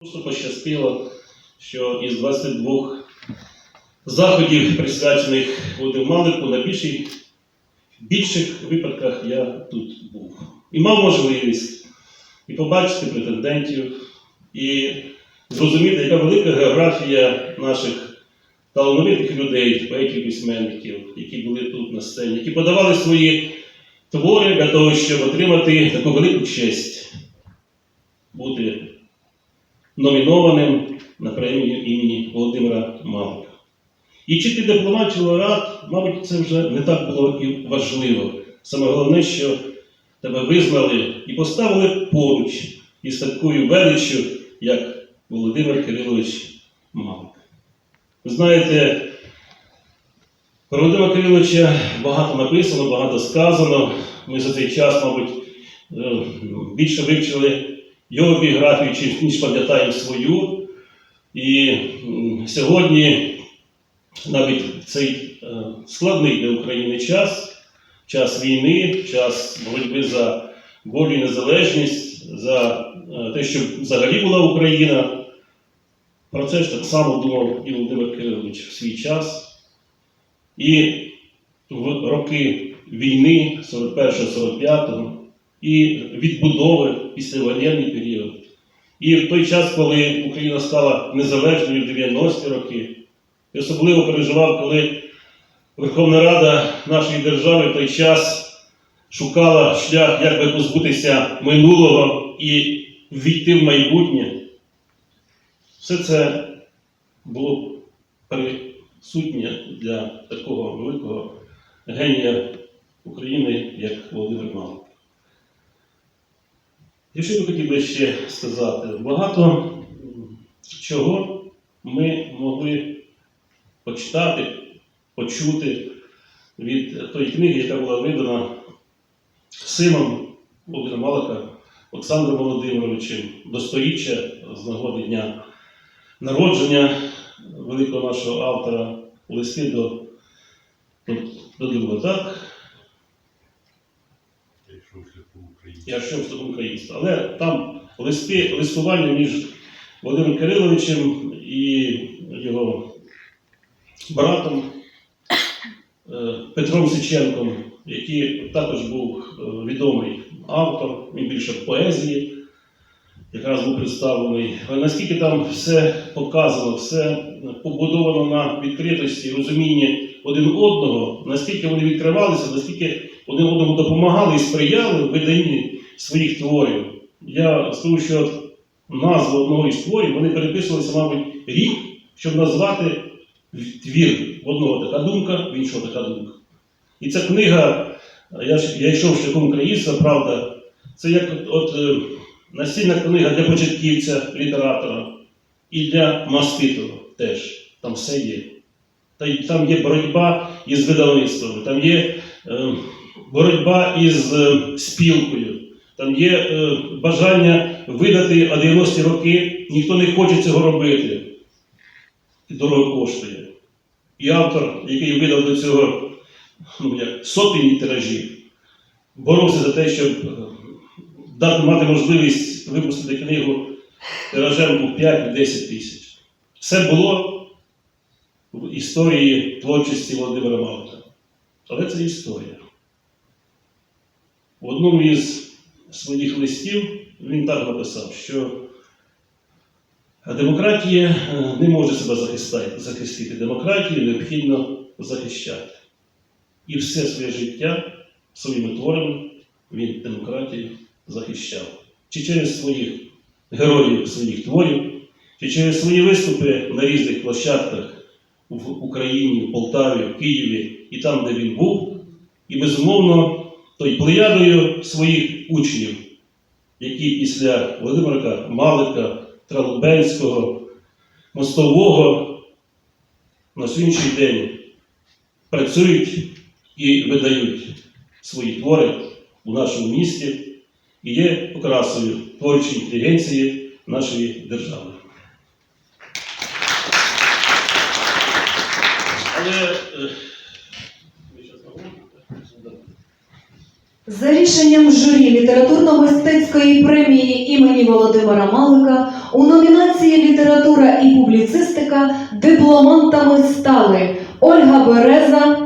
Просто пощастило, що із 22 заходів, присвячених Володимиру Малику, на більшій, більших випадках я тут був. І мав можливість і побачити претендентів, і зрозуміти, яка велика географія наших талановитих людей, поетів, письменників, які були тут на сцені, які подавали свої твори для того, щоб отримати таку велику честь бути номінованим на премію імені Володимира Малика. І чи ти дипломат, чи лауреат, мабуть, це вже не так було і важливо. Саме головне, що тебе визнали і поставили поруч із такою величчю, як Володимир Кирилович Малик. Ви знаєте, про Володимира Кириловича багато написано, багато сказано. Ми за цей час, мабуть, е, більше вивчили його біографію, чи- ніж пам'ятаємо свою. І сьогодні, навіть в цей е, складний для України час, час війни, час боротьби за волю і незалежність, за е, те, щоб взагалі була Україна. Про це ж так само думав і Володимир Кирилович в свій час. І в роки війни 41-45 і відбудови післявоєнний період. І в той час, коли Україна стала незалежною в 90-ті роки, і особливо переживав, коли Верховна Рада нашої держави в той час шукала шлях, як би позбутися минулого і війти в майбутнє. Все це було присутнє для такого великого генія України, як Володимир Малик. І що я хотів би ще сказати? Багато чого ми могли почитати, почути від тої книги, яка була видана сином Володимира Малика Олександром Володимировичем до сторіччя з нагоди дня народження великого нашого автора листи до, до, до друга. Так? Якщо шляхом України. Я що в українства. Але там листи, листування між Володимиром Кириловичем і його братом е, Петром Сиченком, який також був е, відомий автор, він більше поезії, якраз був представлений. Наскільки там все показано, все побудовано на відкритості, розумінні один одного, наскільки вони відкривалися, наскільки один одному допомагали і сприяли в виданні своїх творів. Я скажу, що от назва одного із творів вони переписувалися, мабуть, рік, щоб назвати твір в одного така думка, в іншого така думка. І ця книга, я, я йшов шляхом українства, правда, це як от, е, настільна книга для початківця, літератора і для маститого теж. Там все є. Та й там є боротьба із видавництвами, там є е, боротьба із е, спілкою, там є е, бажання видати, а 90-ті роки ніхто не хоче цього робити. Дорого коштує. І автор, який видав до цього ну, сотні тиражів, боровся за те, щоб е, дати мати можливість випустити книгу тиражем у 5-10 тисяч. Все було в історії творчості Володимира Малика. Але це історія. В одному із своїх листів він так написав, що демократія е, не може себе захистити. Демократію необхідно захищати. І все своє життя своїми творами він демократію захищав. Чи через своїх героїв своїх творів, чи через свої виступи на різних площадках в Україні, в Полтаві, в Києві і там, де він був, і безумовно той плеядою своїх учнів, які після Володимира Малика, Тралубенського, Мостового на сьогоднішній день працюють і видають свої твори у нашому місті і є окрасою творчої інтелігенції нашої держави. Але е, ви щас говорите? За рішенням журі літературно-мистецької премії імені Володимира Малика У номінації Література і публіцистика дипломантами стали Ольга Береза,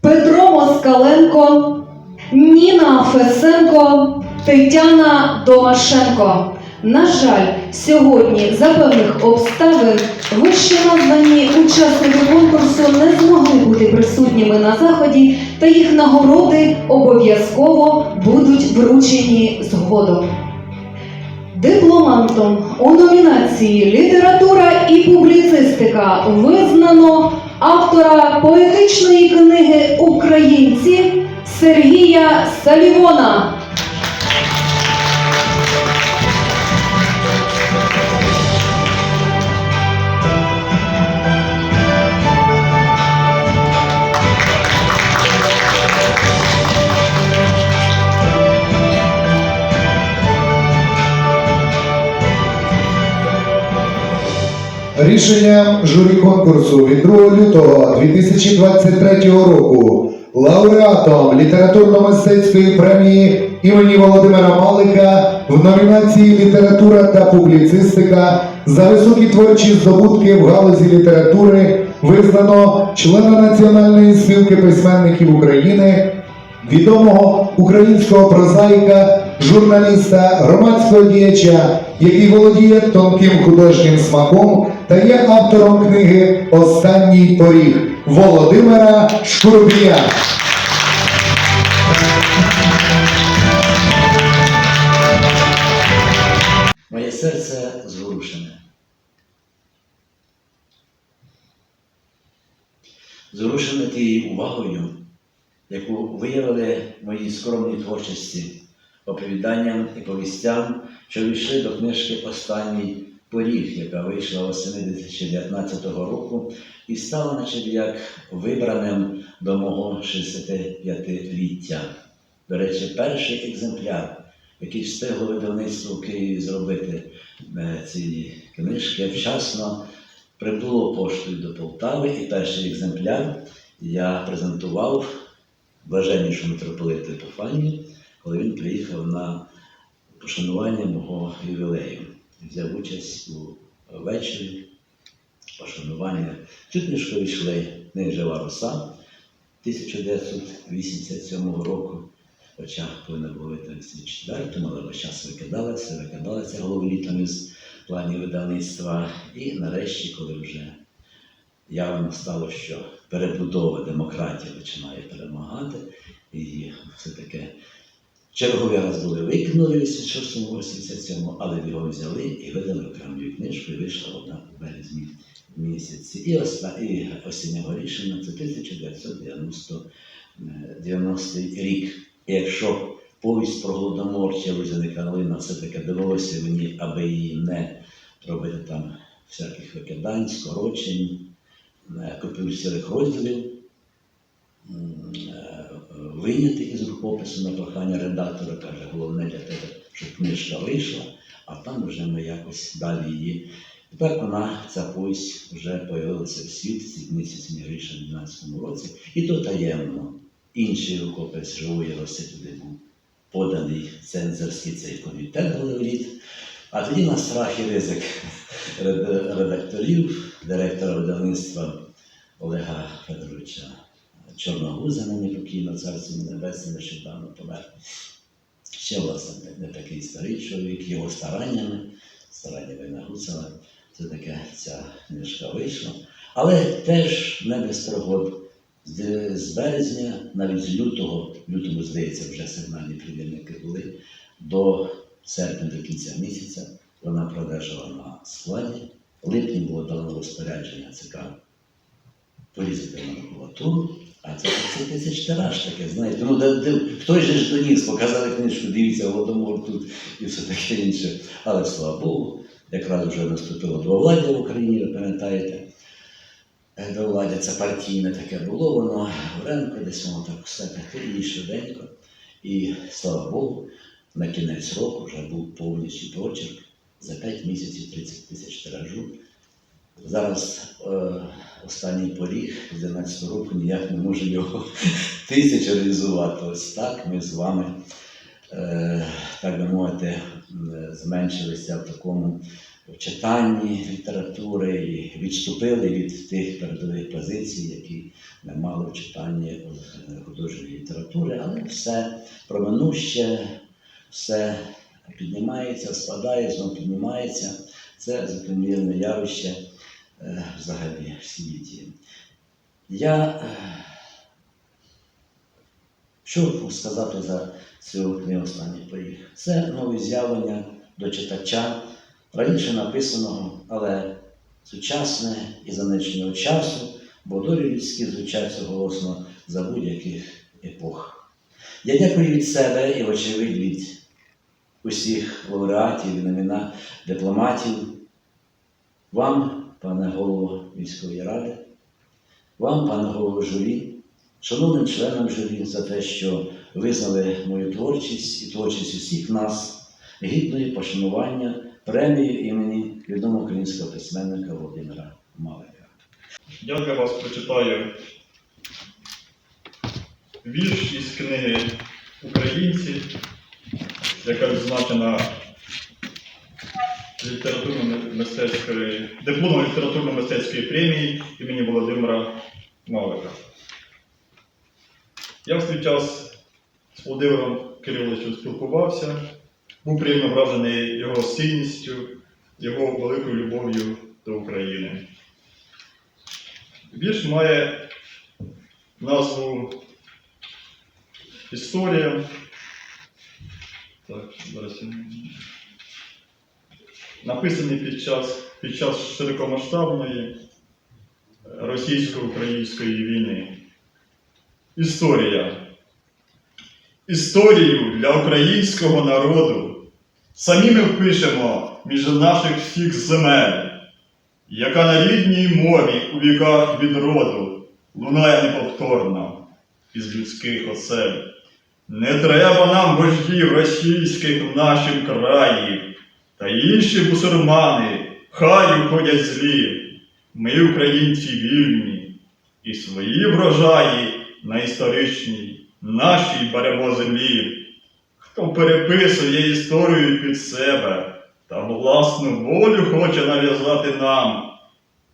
Петро Москаленко, Ніна Фесенко, Тетяна Домашенко. На жаль, сьогодні за певних обставин вище названі учасники конкурсу не змогли бути присутніми на заході, та їх нагороди обов'язково будуть вручені згодом. Дипломантом у номінації Література і публіцистика визнано автора поетичної книги Українці Сергія Салівона. Рішенням журі конкурсу від 2 лютого 2023 року лауреатом літературно-мистецької премії імені Володимира Малика в номінації Література та публіцистика за високі творчі здобутки в галузі літератури визнано члена Національної спілки письменників України відомого українського прозаїка, журналіста, громадського діяча, який володіє тонким художнім смаком та є автором книги Останній поріг Володимира Шкурбія. Моє серце зворушене. Зворушене тією увагою, яку виявили в моїй скромній творчості, оповіданням і повістям, що війшли до книжки Останній поріг, яка вийшла осени 2019 року, і стала, наче як вибраним до мого 65-ліття. До речі, перший екземпляр, який встигло видавництво в Києві зробити е, ці книжки, вчасно прибуло поштою до Полтави, і перший екземпляр я презентував блаженнішому митрополиту Епіфанію, коли він приїхав на пошанування мого ювілею. Взяв участь у вечорі пошанування. Цю книжку війшли «Не жива роса 1987 року. Хоча повинна була четвертому, але весь час викидалася, викидалася головолітом із планів видавництва. І нарешті, коли вже явно стало, що перебудова демократії починає перемагати, і все-таки черговий раз були викинули в 86-87, але його взяли і видали окремою книжкою, вийшла одна у березні місяці. І, осіннього рішення це 1990 е, 90 рік. І якщо повість про голодомор Лузяни Каролина все-таки довелося мені, аби її не робити там всяких викидань, скорочень, е, копіюсних розділів, м, е, вийняти із рукопису на прохання редактора, каже, головне для тебе, щоб книжка вийшла, а там вже ми якось далі її. Тепер вона, ця повість, вже появилася в світ в цій книзі Сінігріша в 12 році, і то таємно. Інший рукопис живої роси туди був поданий цензорський цей комітет головліт. А тоді на страх і ризик редакторів, директора видавництва Олега Федоровича Чорногуза, нині покійно царство небесне нещодавно помер. Ще, власне, не такий старий чоловік, його стараннями, стараннями Нагуцева, це таке ця книжка вийшла. Але теж не без пригод. З, березня, навіть з лютого, лютому, здається, вже сигнальні примірники були, до серпня, до кінця місяця вона пролежала на складі. Липні було дано розпорядження ЦК порізати на макулатуру, а це 50 тисяч тираж таке, знаєте. Ну, де, де, хтось же ж доніс, показали книжку, дивіться, Голодомор тут і все таке інше. Але слава Богу, якраз вже наступило двовладдя в Україні, ви пам'ятаєте. Е, Двовладдя це партійне таке було, воно вренко, десь воно так все таке швиденько. І слава Богу, на кінець року вже був повністю прочерк за 5 місяців 30 тисяч тиражу. Зараз е, останній поріг з 11 року ніяк не може його тисячу реалізувати. Ось так ми з вами, е, так би мовити, зменшилися в такому читанні літератури і відступили від тих передових позицій, які не мали в читанні художньої літератури, але все проминуще, все піднімається, спадає, знову піднімається. Це закономірне явище взагалі в світі. Я е, що сказати за цю книгу останній поріг? Це нове з'явлення до читача, раніше написаного, але сучасне і за часу, бо долі людські звучать голосно за будь-яких епох. Я дякую від себе і, вочевидь, від усіх лауреатів і номіна дипломатів, вам, пане голово міської ради, вам, пане голово журі, шановним членам журі за те, що визнали мою творчість і творчість усіх нас гідною пошанування премією імені відомого українського письменника Володимира Малика. Я для вас прочитаю вірш із книги Українці, яка відзначена літературно-мистецької дипломом літературно-мистецької премії імені Володимира Малика. Я в свій час з Володимиром Кириловичем спілкувався, був приємно вражений його сильністю, його великою любов'ю до України. Вірш має назву Історія. Так, зараз я... Написаний під час, під час широкомасштабної російсько-української війни. Історія. Історію для українського народу самі ми впишемо між наших всіх земель яка на рідній мові у віках від роду лунає неповторно із людських осель. Не треба нам вождів російських в нашім краї, та інші бусурмани хай уходять злі. Ми, українці, вільні, і свої врожаї на історичній нашій беремо землі. Хто переписує історію під себе та власну волю хоче нав'язати нам,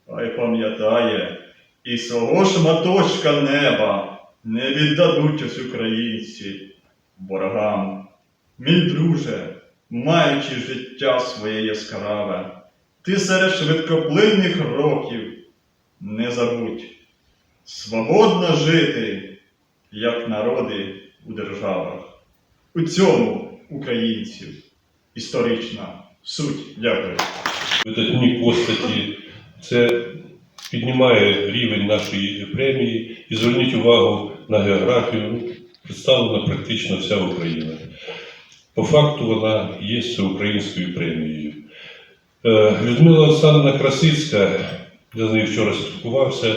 хай пам'ятає, і свого шматочка неба не віддадуть ось українці ворогам. Мій друже, маючи життя своє яскраве, ти серед швидкоплинних років не забудь свободно жити, як народи у державах. У цьому українців історична суть. Дякую. видатні постаті. Це піднімає рівень нашої премії. І зверніть увагу на географію. Представлена практично вся Україна. По факту вона є всеукраїнською премією. Е, Людмила Олександровна Красицька, я з нею вчора спілкувався,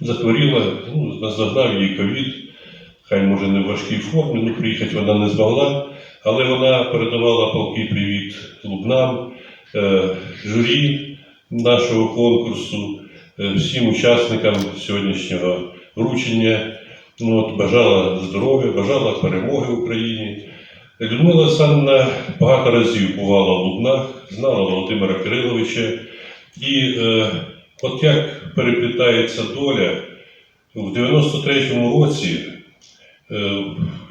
захворіла, ну, наздогнав її ковід, хай може не в важкій формі, ну приїхати вона не змогла, але вона передавала палкий привіт Лубнам, е, журі нашого конкурсу, е, всім учасникам сьогоднішнього вручення. Ну, от, бажала здоров'я, бажала перемоги Україні. Людмила Олександровна багато разів бувала в Лубнах, знала Володимира Кириловича. І е, от як переплітається доля, в 93-му році е,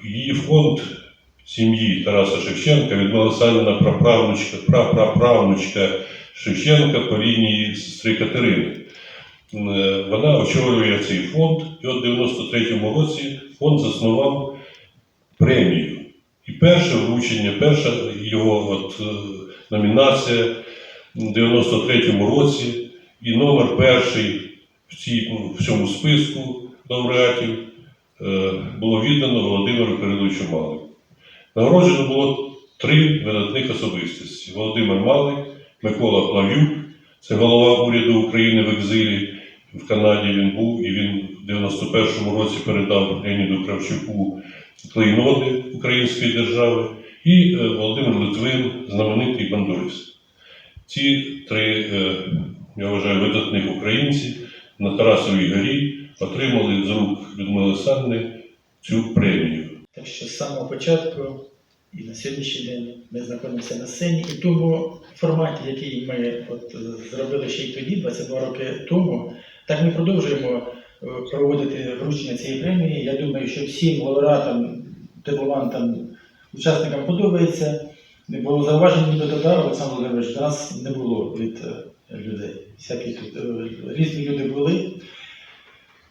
її фонд сім'ї Тараса Шевченка, Людмила Олександрівна праправнучка, прапраправнучка Шевченка по лінії сестри Катерини. Е, Вона очолює цей фонд, і от в 93-му році фонд заснував премію. І перше вручення, перша його от, е, номінація в 93-му році, і номер перший в, цій, ну, в цьому списку лауреатів е, було віддано Володимиру Кириловичу Малику. Нагороджено було три видатних особистості: Володимир Малик, Микола Плавюк, це голова уряду України в екзилі. В Канаді він був, і він в 91-му році передав Леоніду Кравчуку клейноди Української держави, і е, Володимир Литвин, знаменитий бандурист. Ці три, е, я вважаю, видатних українці на Тарасовій горі отримали з рук Людмили Олександровни цю премію. Так що з самого початку і на сьогоднішній день ми знаходимося на сцені, і тому форматі, який ми от, зробили ще й тоді, 22 роки тому, так ми продовжуємо проводити вручення цієї премії. Я думаю, що всім лауреатам, дипломантам, учасникам подобається. Було зауважень до Олександр Володимирович, до нас не було від е, людей. Всякі тут е, різні люди були,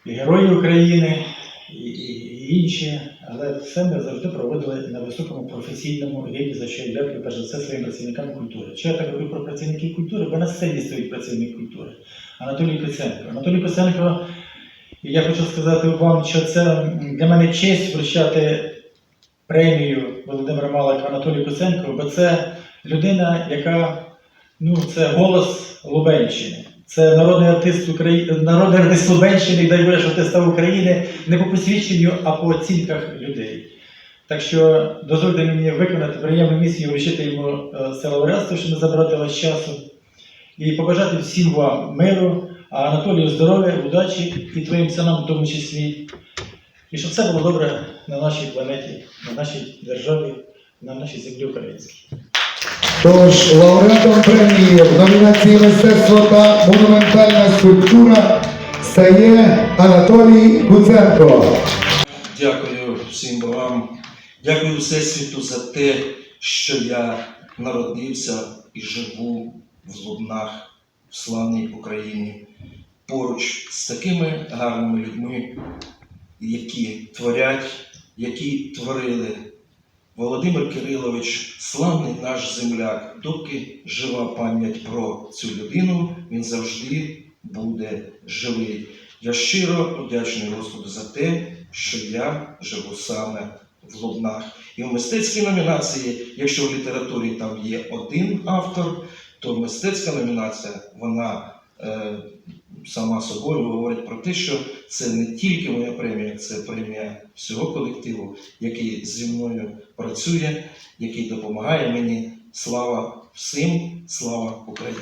і герої України, і, і, інші, але все ми завжди проводили на високому професійному рівні, за що я дякую перш за все своїм працівникам культури. Що я так говорю про працівників культури, бо на сцені стоїть працівник культури. Анатолій Пиценко. Анатолій Я хочу сказати вам, що це для мене честь вручати премію Володимира Малика Анатолію Пиценко, бо це людина, яка ну, це голос Лубенщини. Це народний артист України, народний артист Лубенщини, дай Боже, що ти став України не по посвідченню, а по оцінках людей. Так що дозвольте мені виконати приємну місію, вручити йому е, це лауреатство, щоб не забрати ваш часу, і побажати всім вам миру, Анатолію здоров'я, удачі і твоїм синам в тому числі. І щоб все було добре на нашій планеті, на нашій державі, на нашій землі українській. Тож лауреатом премії в номінації мистецтво та монументальна скульптура стає Анатолій Куценко. Дякую всім богам. Дякую Всесвіту за те, що я народився і живу в Лубнах, в славній Україні, поруч з такими гарними людьми, які творять, які творили. Володимир Кирилович, славний наш земляк, доки жива пам'ять про цю людину, він завжди буде живий. Я щиро вдячний Господу за те, що я живу саме в Лубнах. І в мистецькій номінації, якщо в літературі там є один автор, то мистецька номінація, вона е, сама собою говорить про те, що це не тільки моя премія, це премія всього колективу, який зі мною працює, який допомагає мені. Слава всім, слава Україні.